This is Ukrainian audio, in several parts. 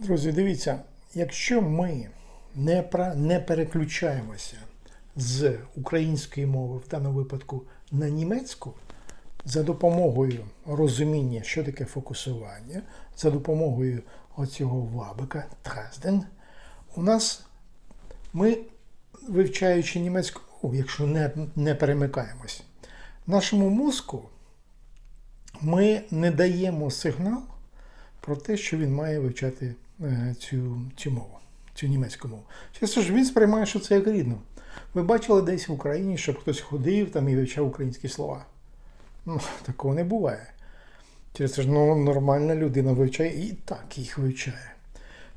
Друзі, дивіться, якщо ми не, пра- не переключаємося з української мови, в даному випадку на німецьку, за допомогою розуміння, що таке фокусування, за допомогою оцього вабика Дрезден, у нас ми, вивчаючи німецьку мову, якщо не, не перемикаємось, нашому мозку ми не даємо сигнал про те, що він має вивчати цю, цю мову, цю німецьку мову. Чесно ж, він сприймає, що це як рідну. Ви бачили десь в Україні, щоб хтось ходив там і вивчав українські слова. Ну, такого не буває. Через це ж ну, нормальна людина вивчає і так їх вивчає.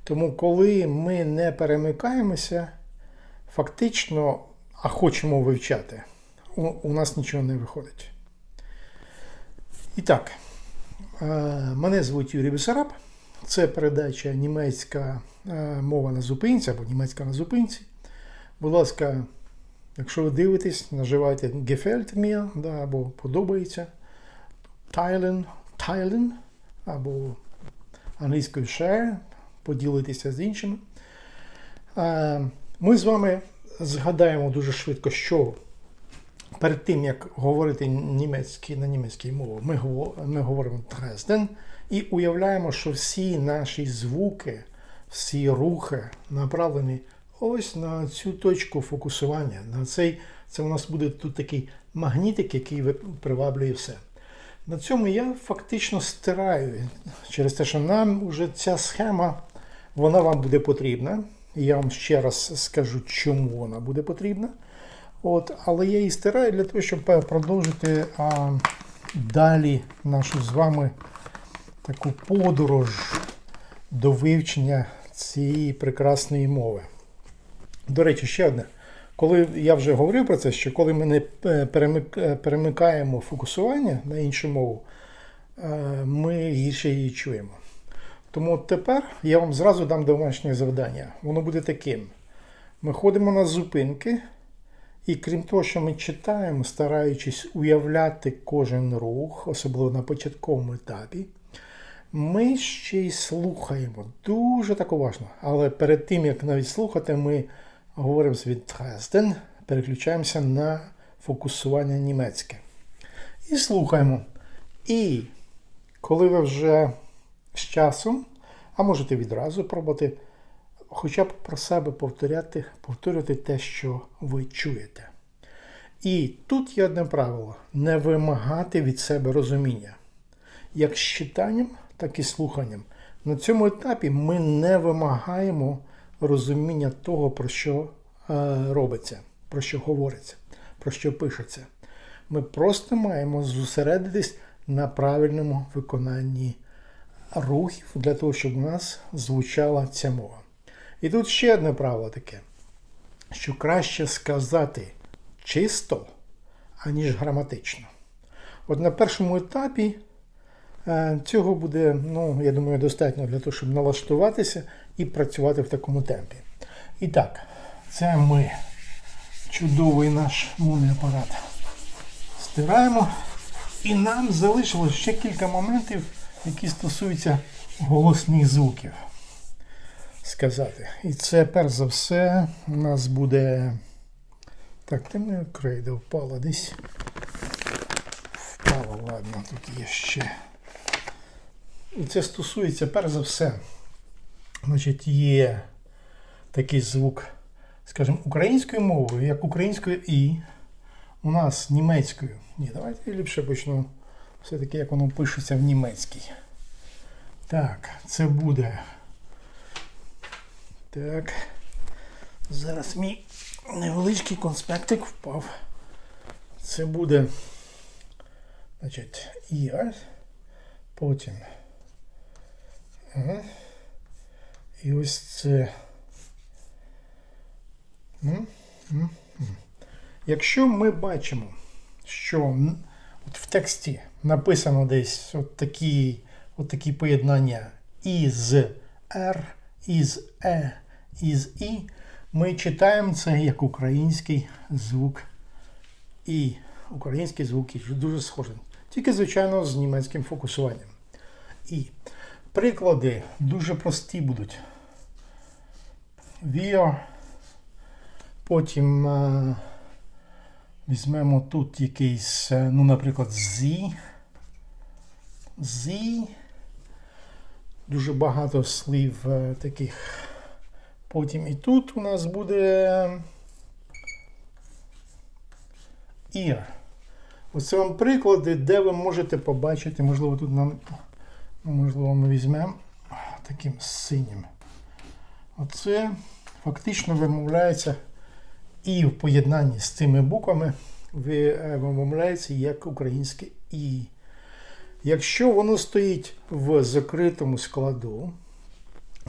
Тому, коли ми не перемикаємося, фактично, а хочемо вивчати, у, у нас нічого не виходить. І так, е, мене звуть Юрій Бесараб. Це передача німецька е, мова на зупинці або німецька на зупинці. Будь ласка, якщо ви дивитесь, наживайте Gefällt mir, да, або подобається. Teilen, teilen, або англійською share, поділитися з іншими. Е, Ми з вами згадаємо дуже швидко, що перед тим, як говорити німецький на німецькій мові, ми, ми говоримо Дрезден і уявляємо, що всі наші звуки, всі рухи направлені ось на цю точку фокусування. На цей, це у нас буде тут такий магнітик, який приваблює все. На цьому я фактично стираю через те, що нам вже ця схема, вона вам буде потрібна. Я вам ще раз скажу, чому вона буде потрібна. От, але я її стираю для того, щоб продовжити а, далі нашу з вами таку подорож до вивчення цієї прекрасної мови. До речі, ще одне. Коли я вже говорив про це, що коли ми не е, е, перемикаємо фокусування на іншу мову, е, ми гірше її чуємо. Тому тепер я вам зразу дам домашнє завдання. Воно буде таким: ми ходимо на зупинки, і крім того, що ми читаємо, стараючись уявляти кожен рух, особливо на початковому етапі, ми ще й слухаємо дуже так уважно. Але перед тим, як навіть слухати, ми говоримо з Дрезден, переключаємося на фокусування німецьке. І слухаємо. І коли ви вже з часом, а можете відразу пробувати, хоча б про себе повторяти, повторювати те, що ви чуєте. І тут є одне правило: не вимагати від себе розуміння. Як з читанням, так і слуханням. На цьому етапі ми не вимагаємо розуміння того, про що е, робиться, про що говориться, про що пишеться. Ми просто маємо зосередитись на правильному виконанні рухів для того, щоб у нас звучала ця мова. І тут ще одне правило таке, що краще сказати чисто, аніж граматично. От на першому етапі е, цього буде, ну, я думаю, достатньо для того, щоб налаштуватися і працювати в такому темпі. І так, це ми чудовий наш мовний апарат стираємо. І нам залишилось ще кілька моментів, які стосуються голосних звуків сказати. І це, перш за все, у нас буде. Так, ти мене крейда впала десь. Впала, ладно, тут є ще. І це стосується, перш за все, значить, є такий звук, скажімо, українською мовою, як українською і у нас німецькою. Ні, давайте я ліпше почну все-таки, як воно пишеться в німецькій. Так, це буде. Так. Зараз мій невеличкий конспектик впав. Це буде. Значить, ear. Потім. Ага. І ось це. Якщо ми бачимо, що от в тексті написано десь от такі, от такі поєднання із R, із E, із І, ми читаємо це як український звук І. Український звук І дуже схожий. Тільки, звичайно, з німецьким фокусуванням. І Приклади дуже прості будуть. Wir. Потім е, візьмемо тут якийсь, е, ну, наприклад, зі. Зі. Дуже багато слів е, таких. Потім і тут у нас буде ear. Оце вам приклади, де ви можете побачити, можливо, тут нам, можливо, ми візьмемо таким синім. Оце фактично вимовляється і в поєднанні з цими буквами е, вимовляється як українське І. Якщо воно стоїть в закритому складу,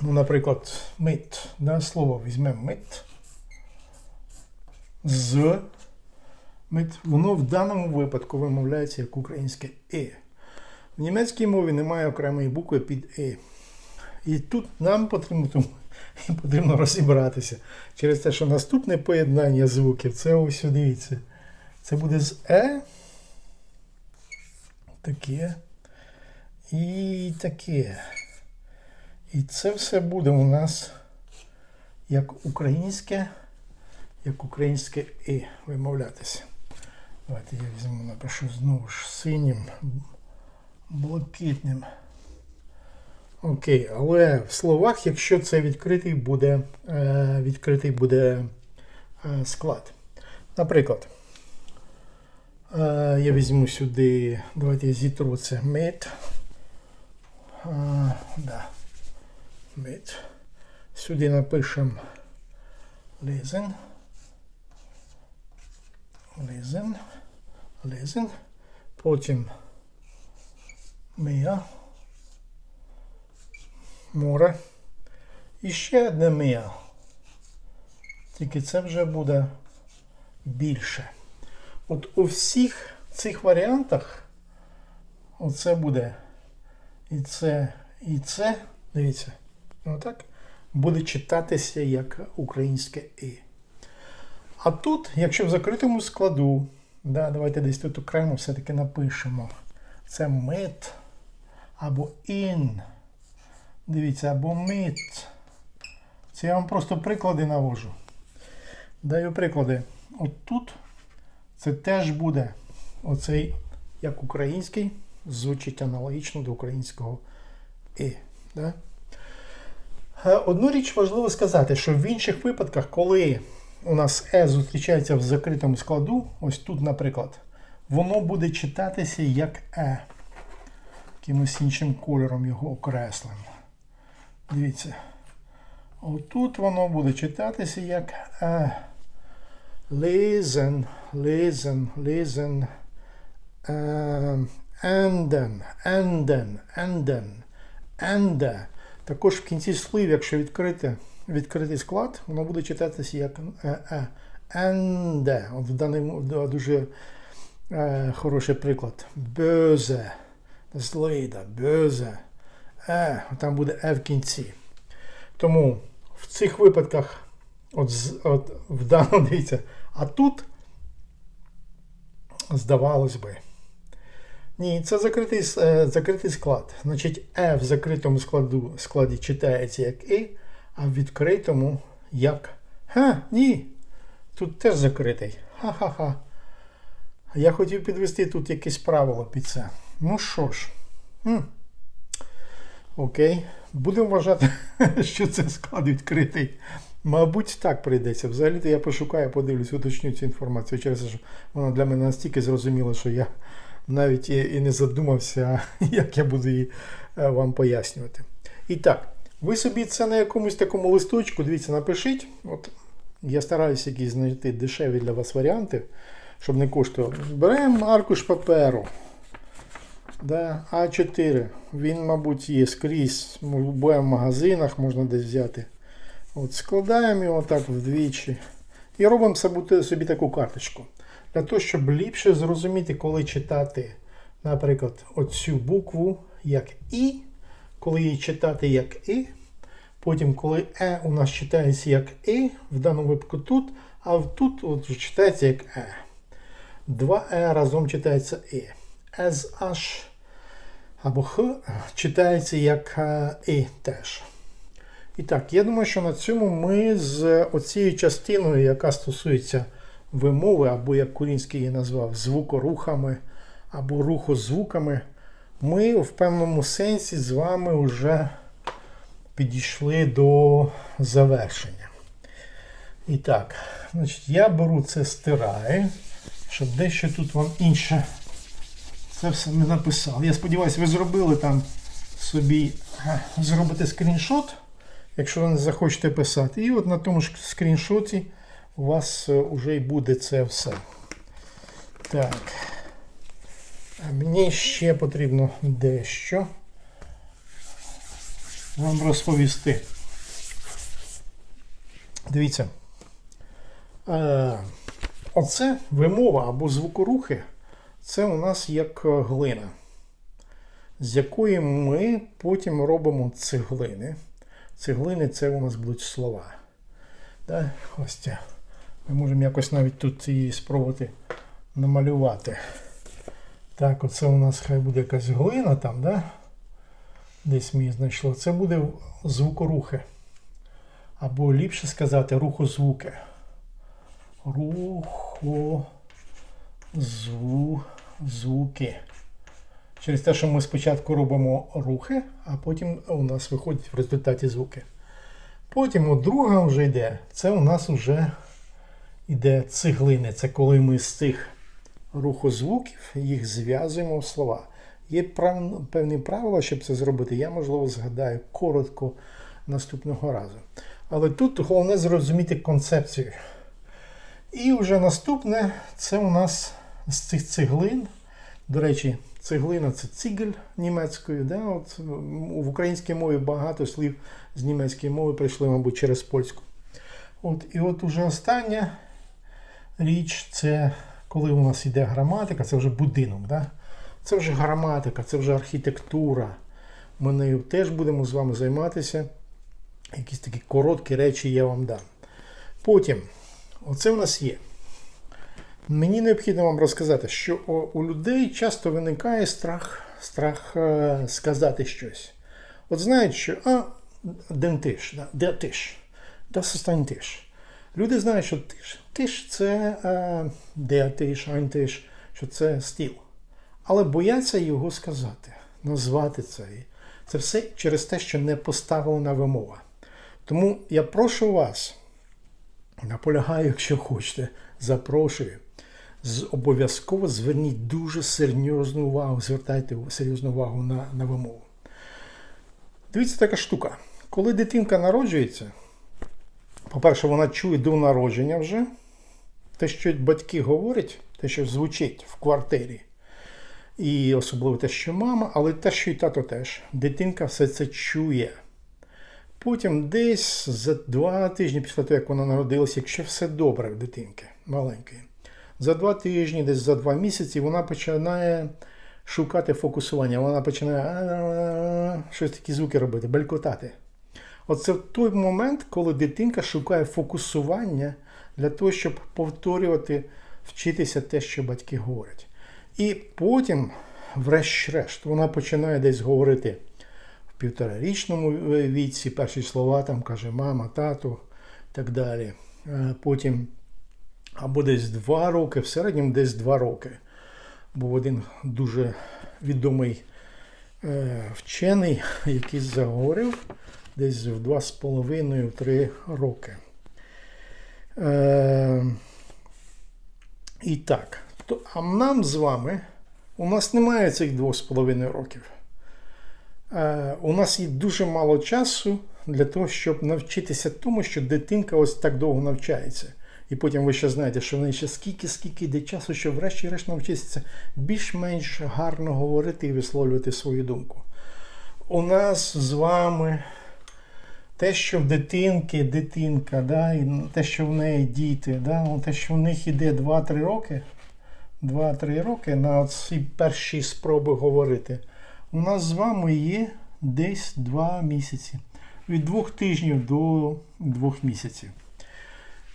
ну, наприклад, мит, да, слово візьмемо мит, з мит, воно в даному випадку вимовляється як українське І. В німецькій мові немає окремої букви під І. І тут нам потрібно, потрібно розібратися через те, що наступне поєднання звуків це ось дивіться. Це буде з Е. Таке. І таке. І це все буде у нас як українське, як українське І вимовлятися. Давайте я візьму, напишу знову ж синім, блакитним. Окей, але в словах, якщо це відкритий буде, е, відкритий буде е, склад. Наприклад, я візьму сюди, давайте я зітру це mit. Е, да. mit. Сюди напишемо lesen. Lesen. Lesen. Потім mehr. Море. І ще одне мія. Тільки це вже буде більше. От у всіх цих варіантах оце буде і це, і це, дивіться, отак, буде читатися як українське І. А тут, якщо в закритому складу, да, давайте десь тут окремо все-таки напишемо. Це мит або in. Дивіться, або мит. Це я вам просто приклади навожу. Даю приклади. От тут це теж буде оцей, як український, звучить аналогічно до українського І. Да? Е, Одну річ важливо сказати, що в інших випадках, коли у нас Е зустрічається в закритому складу, ось тут, наприклад, воно буде читатися як Е. Якимось іншим кольором його окреслимо. Дивіться. Отут воно буде читатися як е, lesen, lesen, lesen, е, enden, enden, enden, ende. Також в кінці слів, якщо відкрити, відкритий склад, воно буде читатися як е, е, енде. От в даному дуже е, хороший приклад. Böse, злида, böse. Е, там буде Е в кінці. Тому в цих випадках, от, от в даному дивіться, а тут, здавалось би. Ні, це закритий, е, закритий склад. Значить, Е в закритому складу, складі читається як І, а в відкритому як. Ха, ні. Тут теж закритий. Ха-ха-ха. Я хотів підвести тут якесь правило під це. Ну що ж. Хм. Окей. Будемо вважати, що це склад відкритий. Мабуть, так прийдеться. Взагалі-то я пошукаю, подивлюсь, уточню цю інформацію через те, що вона для мене настільки зрозуміла, що я навіть і, не задумався, як я буду її е, вам пояснювати. І так, ви собі це на якомусь такому листочку, дивіться, напишіть. От я стараюся якісь знайти дешеві для вас варіанти, щоб не коштувало. Беремо аркуш паперу. Да, А4. Він, мабуть, є скрізь в будь-яких магазинах, можна десь взяти. От Складаємо його так вдвічі. І робимо собі, таку карточку. Для того, щоб ліпше зрозуміти, коли читати, наприклад, оцю букву як І, коли її читати як І. Потім, коли Е у нас читається як І, в даному випадку тут, а тут от читається як Е. Два Е разом читається І. С H або Х читається як е, І теж. І так, я думаю, що на цьому ми з оцією частиною, яка стосується вимови, або як Курінський її назвав, звукорухами або рухозвуками, ми в певному сенсі з вами вже підійшли до завершення. І так, значить, я беру це стираю, щоб дещо тут вам інше це все не написав. Я сподіваюся, ви зробили там собі зробите скріншот, якщо ви не захочете писати. І от на тому ж скріншоті у вас вже і буде це все. Так. Мені ще потрібно дещо вам розповісти. Дивіться. Е, Оце вимова або звукорухи. Це у нас як е, глина, з якої ми потім робимо цеглини. Цеглини це у нас будуть слова. Да? Ось це. Ми можемо якось навіть тут її спробувати намалювати. Так, оце у нас хай буде якась глина там, да? десь мені знайшло. Це буде звукорухи. Або ліпше сказати рухозвуки. Рухо зву, звуки. Через те, що ми спочатку робимо рухи, а потім у нас виходять в результаті звуки. Потім от друга вже йде. Це у нас вже йде цеглини. Це коли ми з цих рухозвуків їх зв'язуємо в слова. Є певні правила, щоб це зробити. Я, можливо, згадаю коротко наступного разу. Але тут головне зрозуміти концепцію. І вже наступне це у нас з цих цеглин. До речі, цеглина це цигель німецькою. Да? От, в українській мові багато слів з німецької мови прийшли, мабуть, через польську. От, І от уже остання річ це коли у нас йде граматика, це вже будинок. Да? Це вже граматика, це вже архітектура. Ми нею теж будемо з вами займатися. Якісь такі короткі речі я вам дам. Потім, оце в нас є. Мені необхідно вам розказати, що у людей часто виникає страх страх е, сказати щось. От знають, що а, дентиш, да, де тиш, да состань тиш. Люди знають, що тиш, тиш це е, де тиш, айн тиш, що це стіл. Але бояться його сказати, назвати це. Це все через те, що не поставлена вимова. Тому я прошу вас, наполягаю, якщо хочете, запрошую обов'язково зверніть дуже серйозну увагу, звертайте серйозну увагу на, на вимову. Дивіться така штука. Коли дитинка народжується, по-перше, вона чує до народження вже те, що батьки говорять, те, що звучить в квартирі. І особливо те, що мама, але те, що і тато теж. Дитинка все це чує. Потім десь за два тижні після того, як вона народилася, якщо все добре в дитинки маленької, за два тижні, десь за два місяці, вона починає шукати фокусування. Вона починає щось такі звуки робити, белькотати. Оце той момент, коли дитинка шукає фокусування для того, щоб повторювати, вчитися те, що батьки говорять. І потім, врешті-решт, вона починає десь говорити в півторарічному віці, перші слова там каже мама, тато і так далі. Е, Потім або десь два роки, в середньому десь два роки. Був один дуже відомий е, вчений, який заговорив десь в два з половиною три роки. Е, і так, то, а нам з вами у нас немає цих двох з половиною років. Е, у нас є дуже мало часу для того, щоб навчитися тому, що дитинка ось так довго навчається. І потім ви ще знаєте, що в неї ще скільки, скільки йде часу, щоб врешті-решт навчитися більш-менш гарно говорити і висловлювати свою думку. У нас з вами те, що в дитинки, дитинка, да, і те, що в неї діти, да, ну, те, що в них іде 2-3 роки, 2-3 роки на ці перші спроби говорити, у нас з вами є десь 2 місяці. Від 2 тижнів до 2 місяців.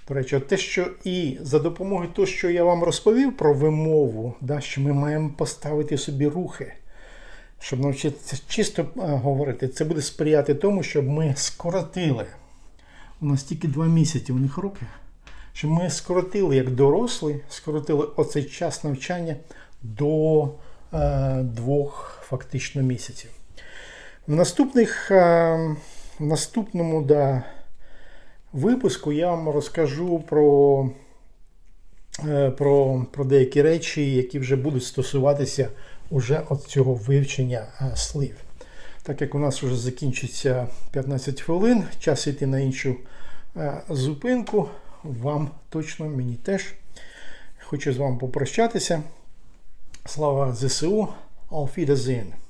До речі, те, що і за допомогою того, що я вам розповів про вимову, да, що ми маємо поставити собі рухи. щоб навчитися чисто е, говорити, це буде сприяти тому, щоб ми скоротили. У нас тільки два місяці у них роки. Щоб ми скоротили як дорослі, скоротили оцей час навчання до е, двох фактично місяців. В наступних, е, в наступному да, випуску я вам розкажу про, е, про, про деякі речі, які вже будуть стосуватися уже от цього вивчення е, слів. Так як у нас вже закінчиться 15 хвилин, час йти на іншу е, зупинку, вам точно, мені теж. Хочу з вами попрощатися. Слава ЗСУ. Auf Wiedersehen.